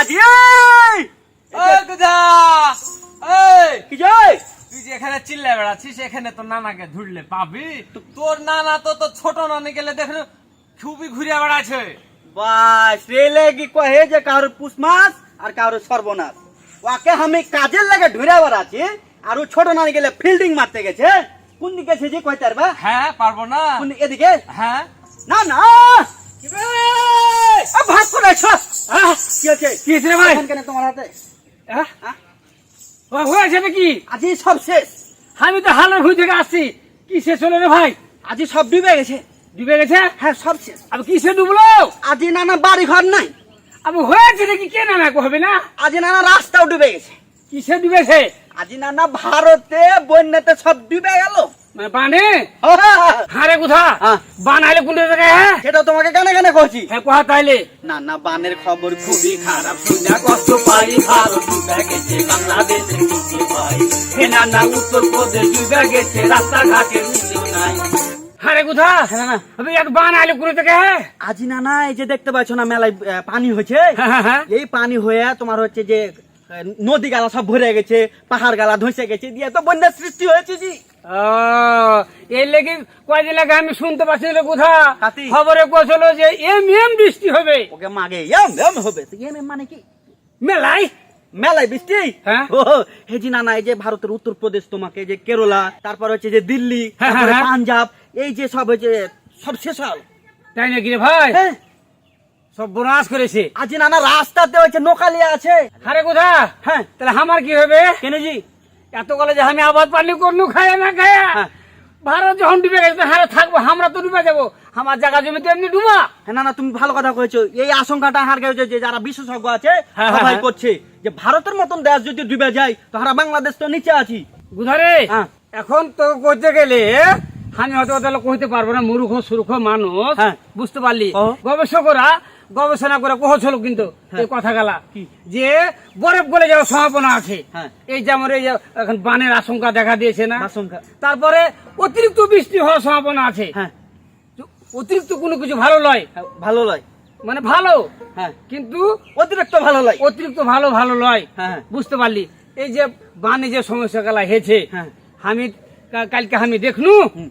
দাদি ইয়ে! তুই যেখানে চিল্লে বেড়াচ্ছিস এখানে তোর নানাকে ধুড়লে পাবি। তোর নানা তো তোর ছোট নানি গেলে দেখ খুবই ঘুরে বেড়াচ্ছে। বাস রেলে কি কহে যে কারও পুষমাস আর কারও সর্বনাশ? ওকে আমি কাজের লাগে ঢুড়ে বেড়াচ্ছি হ্যাঁ? আর ও ছোট নানি গেলে ফিল্ডিং মারতে গেছে হ্যাঁ? কোন দিকে সে যে কয় তার হ্যাঁ পারব না। কোন এদিকে? হ্যাঁ। না না! ভাগ করে আছো। কি রে ভাই? কেন তোমার হাতে? হ্যাঁ? হ্যাঁ? হয়েছে নাকি? আজই সব শেষ। আমি তো হালের ভুই থেকে আসছি। কি শেষ হলো রে ভাই? আজই সব ডুবে গেছে। ডুবে গেছে? হ্যাঁ সব শেষ। আমি কিসে ডুবলো? আজই নানা বাড়ি ঘর নাই। আমি হয়েছে নাকি? কে না হবে না? আজই নানা রাস্তাও ডুবে গেছে। কিসে ডুবেছে? আজই নানা ভারতে বন্যাতে সব ডুবে গেল। বানে? হারে কোথা। বানাইলে কোন জায়গায় হ্যাঁ? সেটা তোমাকে কেন কেন কইছি। হ্যাঁ কোথা তাইলে? না না বানের খবর খুবই খারাপ শুনে কষ্ট পাই ভারত ডুবে গেছে বাংলাদেশে কিছু পাই। হে না না উত্তর প্রদেশ ডুবে গেছে রাস্তাঘাটে উন্নয়ন নাই। হারে কোথা না। আমি এক কোন জায়গায় হ্যাঁ? আজি না না এই যে দেখতে পাচ্ছ না মেলায় পানি হয়েছে? হ্যাঁ, হ্যাঁ। এই পানি হয়ে তোমার হচ্ছে যে নদী গালা সব ভরে গেছে পাহাড় গালা ধসে গেছে দিয়ে তো বন্যার সৃষ্টি হয়েছে জি। এই লেগে কয়দিন আগে আমি শুনতে পাচ্ছি কোথা খবরে কোছিল যে এম এম বৃষ্টি হবে। ওকে মাগে এম এম হবে। এম এম মানে কি? মেলাই মেলায় বৃষ্টি? হ্যাঁ। ও না না এই যে ভারতের উত্তরপ্রদেশ তোমাকে যে কেরলা তারপর হচ্ছে যে দিল্লি হ্যাঁ, হ্যাঁ। পাঞ্জাব এই যে সব হচ্ছে সব শেষ তাই নাকি রে ভাই? হ্যাঁ। সব বনাস করেছে। আজি না না রাস্তাতে হচ্ছে নোকালিয়া আছে। হারে কোথা? হ্যাঁ। তাহলে আমার কি হবে? কেন জি এত কলে যে আমি আবাদ পানি করলু খায় না খায়া। হ্যাঁ। ভারত যখন ডুবে গেছে হারে থাকব আমরা তো ডুবে যাব। আমার জায়গা জমি তো এমনি ডুবা। হ্যাঁ, না না তুমি ভালো কথা কয়েছো। এই আশঙ্কাটা হার গেছে যে যারা বিশেষজ্ঞ আছে হ্যাঁ, সবাই। করছে যে ভারতের মতন দেশ যদি ডুবে যায় তো হারা বাংলাদেশ তো নিচে আছি। হ্যাঁ। এখন তো করতে গেলে আমি হয়তো তাহলে কইতে পারব না মূর্খ সুরখ মানুষ। বুঝতে পারলি। গবেষকরা গবেষণা করে কহছিল কিন্তু হ্যাঁ। এই কথা গেলা যে বরফ গলে যাওয়ার সম্ভাবনা আছে। হ্যাঁ। এই যেমন এই যে এখন বানের আশঙ্কা দেখা দিয়েছে না? আশঙ্কা। তারপরে অতিরিক্ত বৃষ্টি হওয়ার সম্ভাবনা আছে। হ্যাঁ। অতিরিক্ত কোনো কিছু ভালো নয় ভালো লয়। মানে ভালো। হ্যাঁ। কিন্তু অতিরিক্ত ভালো লয়। অতিরিক্ত ভালো ভালো লয়। হ্যাঁ। বুঝতে পারলি? এই যে বানে যে সমস্যা গেলা হয়েছে হ্যাঁ। আমি কালকে আমি দেখনু? হুম।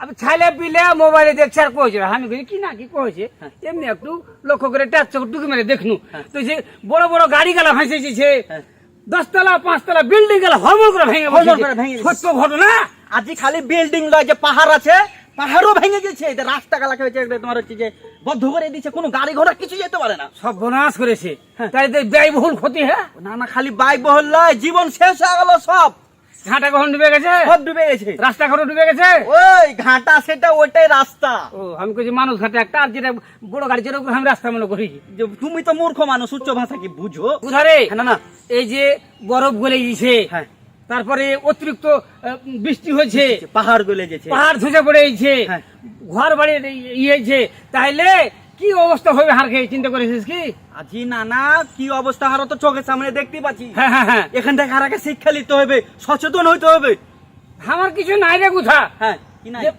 আমি ছাইলে পিলে মোবাইলে দেখছি আর কইছে আমি কই কি না কি হ্যাঁ। এমনি একটু লক্ষ্য করে টাচ টুকি মেরে দেখনু তো যে বড় বড় গাড়ি গেলা হ্যাঁ। দশতলা পাঁচতলা বিল্ডিং গেলা হরমর করে ভেঙে হরমর। করে ভেঙে। সত্য ঘটনা আজি খালি বিল্ডিং লয় যে পাহাড় আছে পাহাড়ও ভেঙে গেছে রাস্তা গালাকে হচ্ছে তোমার হচ্ছে যে বদ্ধ করে দিচ্ছে কোনো গাড়ি ঘোড়া কিছু যেতে পারে না সব বনাশ করেছে। তাই ব্যয়বহুল ক্ষতি হ্যাঁ না না খালি বাইক বহল লয় জীবন শেষ হয়ে গেল সব ঘাটা কখন ডুবে গেছে? সব ডুবে গেছে। রাস্তাঘাটও ডুবে গেছে? ওই ঘাটা সেটা ওইটাই রাস্তা। ও আমি কইছি মানুষ ঘাটে একটা আর যেটা বড় গাড়ি যেটা আমি রাস্তা মনে করি। তুমি তো মূর্খ মানুষ উচ্চ ভাষা কি বুঝো? উধারে হ্যাঁ, না না। এই যে বরফ গলে গেছে হ্যাঁ। তারপরে অতিরিক্ত বৃষ্টি হয়েছে পাহাড় গলে গেছে। পাহাড় ধসে পড়ে গেছে হ্যাঁ। ঘর বাড়ি ইয়ে হয়েছে তাইলে কি অবস্থা হবে হার খেয়ে চিন্তা করেছিস কি? আজি না না কি অবস্থা হারো তো চোখের সামনে দেখতে পাচ্ছি। হ্যাঁ হ্যাঁ হ্যাঁ। এখান থেকে হারাকে শিক্ষা নিতে হবে সচেতন হইতে হবে। আমার কিছু নাই রে কোথা হ্যাঁ কি না যে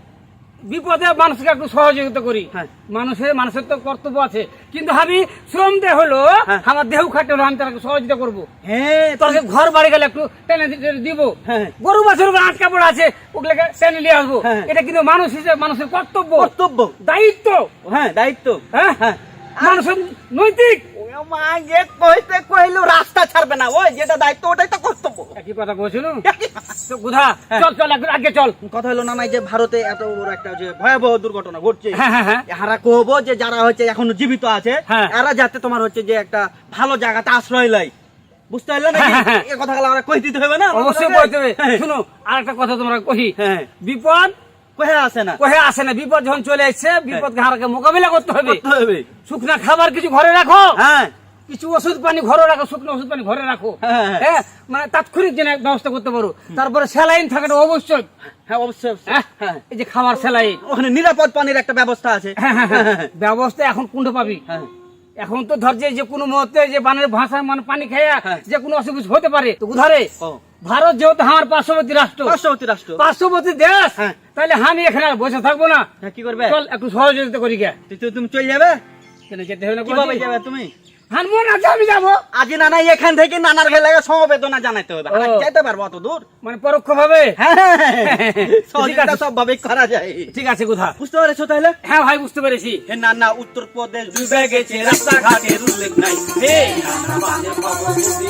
বিপদে মানুষকে একটু সহযোগিতা করি। হ্যাঁ। মানুষের মানুষের তো কর্তব্য আছে। কিন্তু আমি শ্রম দে হলো হ্যাঁ। আমার দেহ খাটে হলো আমি তাকে সহযোগিতা করব। হ্যাঁ তোকে ঘর বাড়ি গেলে একটু টেনে দিব। হ্যাঁ। গরু বাছুর আটকা পড়ে আছে ওগুলোকে টেনে নিয়ে আসব। এটা কিন্তু মানুষ হিসেবে মানুষের কর্তব্য। কর্তব্য। দায়িত্ব। হ্যাঁ দায়িত্ব। হ্যাঁ? হ্যাঁ। মানুষের নৈতিক। মা যে কইতে কইলো রাস্তা ছাড়বে না। ওই যেটা দায়িত্ব ওটাই তো কর্তব্য। একই কথা বলছিল তো চল চল আগে চল। কথা হলো না নাই যে ভারতে এত বড় একটা যে ভয়াবহ দুর্ঘটনা ঘটছে কহবো যে যারা হচ্ছে এখনও জীবিত আছে হ্যাঁ। এরা যাতে তোমার হচ্ছে যে একটা ভালো জায়গাতে আশ্রয় লাই বুঝতে পারলে না হ্যাঁ, হ্যাঁ। এই কথা আমরা কই দিতে হবে না? অবশ্যই হবে। শুনো আর একটা কথা তোমরা কহি হ্যাঁ। বিপদ কহে আসে না? কহে আসে না? বিপদ যখন চলে বিপদকে হারাকে মোকাবিলা করতে হবে। শুকনা খাবার কিছু ঘরে রাখো। হ্যাঁ। কিছু ওষুধ পানি ঘরে রাখো শুকনো ওষুধ পানি ঘরে রাখো। হ্যাঁ, হ্যাঁ। হ্যাঁ। মানে তাৎক্ষণিক যেন ব্যবস্থা করতে পারো। তারপরে স্যালাইন থাকাটা অবশ্যই। হ্যাঁ অবশ্যই। হ্যাঁ হ্যাঁ। এই যে খাবার স্যালাইন। ওখানে নিরাপদ পানির একটা ব্যবস্থা আছে। হ্যাঁ হ্যাঁ হ্যাঁ। ব্যবস্থা এখন কোনটা পাবি। হ্যাঁ। এখন তো ধর যে কোনো মুহূর্তে যে বানের ভাষা মানে পানি খেয়ে হ্যাঁ। যে কোনো অসুবিধা হতে পারে। তো উধারে ভারত যেহেতু আমার পার্শ্ববর্তী রাষ্ট্র পার্শ্ববর্তী রাষ্ট্র। পার্শ্ববর্তী দেশ হ্যাঁ। তাহলে আমি এখানে আর বসে থাকব না। হ্যাঁ, কি করবে? চল একটু সহযোগিতা করি গে। তুমি চলে যাবে? কেন যেতে হবে না কীভাবে যাবে তুমি? হানবো না আমি যাব। আজ নানা এখান থেকে নানার ঘরে লাগে সমবেদনা জানাইতে হবে। আর ও। পারব অত দূর? মানে পরোক্ষ ভাবে হ্যাঁ সহযোগিতা সব ভাবে করা যায়। ঠিক আছে কোথা বুঝতে পেরেছ তাহলে? হ্যাঁ ভাই বুঝতে পেরেছি। হে নানা উত্তরপ্রদেশ ডুবে গেছে রাস্তাঘাটের উল্লেখ নাই। হে নানা বাজে খবর বুঝি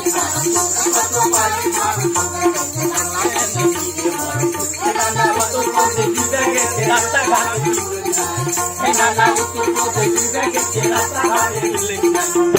রাস্তাঘাটের উল্লেখ নাই। হে নানা উত্তরপ্রদেশ ডুবে গেছে রাস্তাঘাটের উল্লেখ নাই।